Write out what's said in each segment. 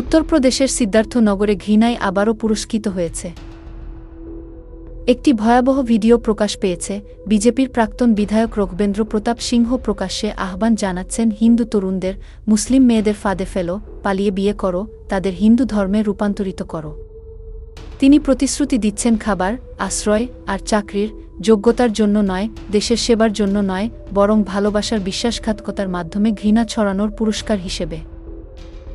উত্তরপ্রদেশের সিদ্ধার্থনগরে ঘৃণায় আবারও পুরস্কৃত হয়েছে। একটি ভয়াবহ ভিডিও প্রকাশ পেয়েছে, বিজেপির প্রাক্তন বিধায়ক রঘবেন্দ্র প্রতাপ সিংহ প্রকাশ্যে আহ্বান জানাচ্ছেন, হিন্দু তরুণদের, মুসলিম মেয়েদের ফাঁদে ফেলো, পালিয়ে বিয়ে করো, তাদের হিন্দু ধর্মে রূপান্তরিত করো। তিনি প্রতিশ্রুতি দিচ্ছেন, খাবার, আশ্রয় আর চাকরির যোগ্যতার জন্য নয়, দেশের সেবার জন্য নয়, বরং ভালোবাসার বিশ্বাসঘাতকতার মাধ্যমে ঘৃণা ছড়ানোর পুরস্কার হিসেবে।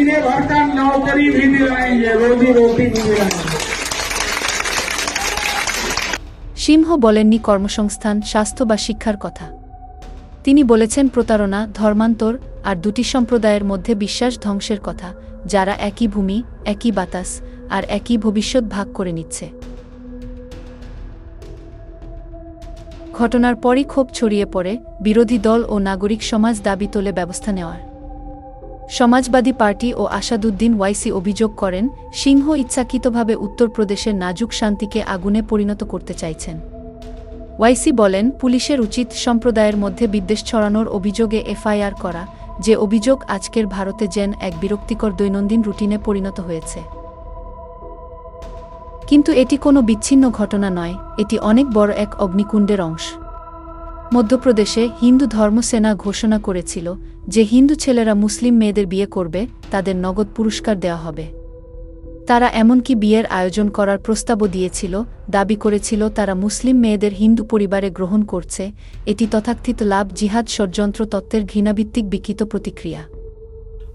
खाने पीने भर का नौकरी भी दिलाएंगे रोजी रोटी भी दिलाएंगे সিংহ বলেননি কর্মসংস্থান স্বাস্থ্য বা শিক্ষার কথা তিনি বলেছেন প্রতারণা ধর্মান্তর আর দুটি সম্প্রদায়ের মধ্যে বিশ্বাস ধ্বংসের কথা যারা একই ভূমি একই বাতাস আর একই ভবিষ্যৎ ভাগ করে নিচ্ছে ঘটনার পরই ক্ষোভ ছড়িয়ে পড়ে বিরোধী দল ও নাগরিক সমাজ দাবি তোলে ব্যবস্থা নেওয়ার সমাজবাদী পার্টি ও আসাদুদ্দিন ওয়াইসি অভিযোগ করেন, সিংহ ইচ্ছাকৃতভাবে উত্তরপ্রদেশের নাজুক শান্তিকে আগুনে পরিণত করতে চাইছেন। ওয়াইসি বলেন, পুলিশের উচিত সম্প্রদায়ের মধ্যে বিদ্বেষ ছড়ানোর অভিযোগে এফআইআর করা, যে অভিযোগ আজকের ভারতে যেন এক বিরক্তিকর দৈনন্দিন রুটিনে পরিণত হয়েছে। কিন্তু এটি কোনো বিচ্ছিন্ন ঘটনা নয়, এটি অনেক বড় এক অগ্নিকুণ্ডের অংশ। মধ্যপ্রদেশে হিন্দু ধর্মসেনা ঘোষণা করেছিল যে হিন্দু ছেলেরা মুসলিম মেয়েদের বিয়ে করবে তাদের নগদ পুরস্কার দেওয়া হবে তারা এমনকি বিয়ের আয়োজন করার প্রস্তাবও দিয়েছিল দাবি করেছিল তারা মুসলিম মেয়েদের হিন্দু পরিবারে গ্রহণ করছে এটি তথাকথিত লাভ জিহাদ ষড়যন্ত্র তত্ত্বের ঘৃণাভিত্তিক বিকৃত প্রতিক্রিয়া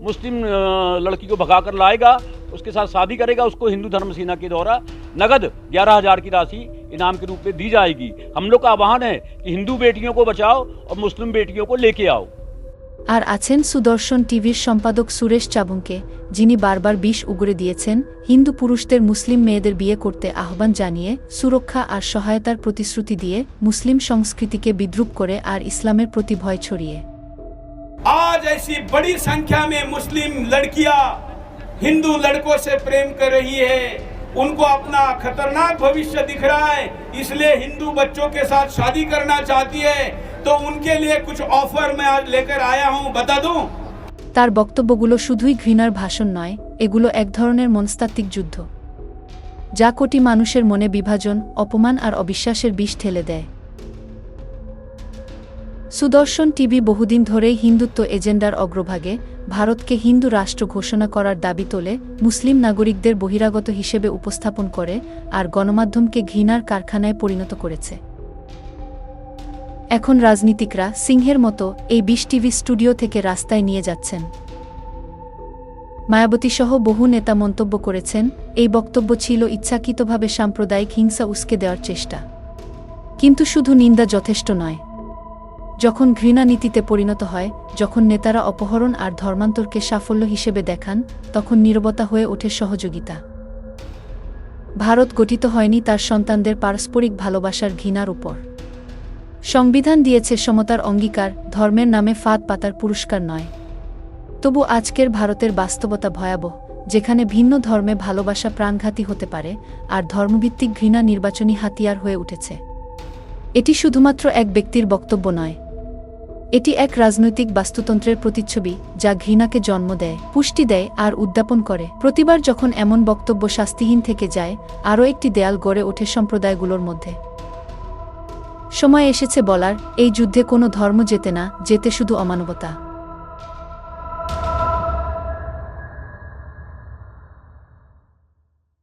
मुस्लिम अ, लड़की को भगा कर लाएगा उसके साथ शादी करेगा उसको हिंदू धर्म सेना के द्वारा नगद ग्यारह हजार की राशि इनाम के रूप में दी जाएगी हम लोग का आह्वान है कि हिंदू बेटियों को बचाओ और मुस्लिम बेटियों को लेके आओ আর আছেন সুদর্শন টিভির সম্পাদক সুরেশ চাবুঙ্কে যিনি বারবার বিষ উগরে দিয়েছেন হিন্দু পুরুষদের মুসলিম মেয়েদের বিয়ে করতে আহ্বান জানিয়ে সুরক্ষা আর সহায়তার প্রতিশ্রুতি দিয়ে মুসলিম সংস্কৃতিকে বিদ্রুপ করে আর ইসলামের প্রতি ভয় ছড়িয়ে आज ऐसी बड़ी संख्या में मुस्लिम लड़कियां हिंदू लड़कों से प्रेम कर रही है उनको अपना खतरनाक भविष्य दिख रहा है इसलिए हिंदू बच्चों के साथ शादी करना चाहती है तो उनके लिए कुछ ऑफर मैं आज लेकर आया हूं बता दूं তার বক্তব্যগুলো শুধুই ঘৃণার ভাষণ নয় এগুলো এক ধরনের মনস্তাত্ত্বিক যুদ্ধ যা কোটি মানুষের মনে বিভাজন অপমান আর অবিশ্বাসের বিষ ঠেলে দেয় সুদর্শন টিভি বহুদিন ধরেই হিন্দুত্ব এজেন্ডার অগ্রভাগে ভারতকে হিন্দু রাষ্ট্র ঘোষণা করার দাবি তোলে মুসলিম নাগরিকদের বহিরাগত হিসেবে উপস্থাপন করে আর গণমাধ্যমকে ঘৃণার কারখানায় পরিণত করেছে। এখন রাজনীতিকরা সিংহের মতো এই বিশ টিভি স্টুডিও থেকে রাস্তায় নিয়ে যাচ্ছেন। মায়াবতী সহ বহু নেতা মন্তব্য করেছেন, এই বক্তব্য ছিল ইচ্ছাকৃতভাবে সাম্প্রদায়িক হিংসা উস্কে দেওয়ার চেষ্টা। কিন্তু শুধু নিন্দা যথেষ্ট নয় যখন ঘৃণা নীতিতে পরিণত হয়, যখন নেতারা অপহরণ আর ধর্মান্তরকে সাফল্য হিসেবে দেখান, তখন নীরবতা হয়ে ওঠে সহযোগিতা। ভারত গঠিত হয়নি তার সন্তানদের পারস্পরিক ভালোবাসার ঘৃণার উপর। সংবিধান দিয়েছে সমতার অঙ্গীকার, ধর্মের নামে ফাঁদ পাতার পুরস্কার নয়। তবু আজকের ভারতের বাস্তবতা ভয়াবহ, যেখানে ভিন্ন ধর্মে ভালোবাসা প্রাণঘাতী হতে পারে আর ধর্মভিত্তিক ঘৃণা নির্বাচনী হাতিয়ার হয়ে উঠেছে। এটি শুধুমাত্র এক ব্যক্তির বক্তব্য নয় এটি এক রাজনৈতিক বাস্তুতন্ত্রের প্রতিচ্ছবি, যা ঘৃণাকে জন্ম দেয়, পুষ্টি দেয় আর উদ্যাপন করে। প্রতিবার যখন এমন বক্তব্য শাস্তিহীন থেকে যায়, আরও একটি দেয়াল গড়ে ওঠে সম্প্রদায়গুলোর মধ্যে। সময় এসেছে বলার, এই যুদ্ধে কোনো ধর্ম যেতে না যেতে শুধু অমানবতা।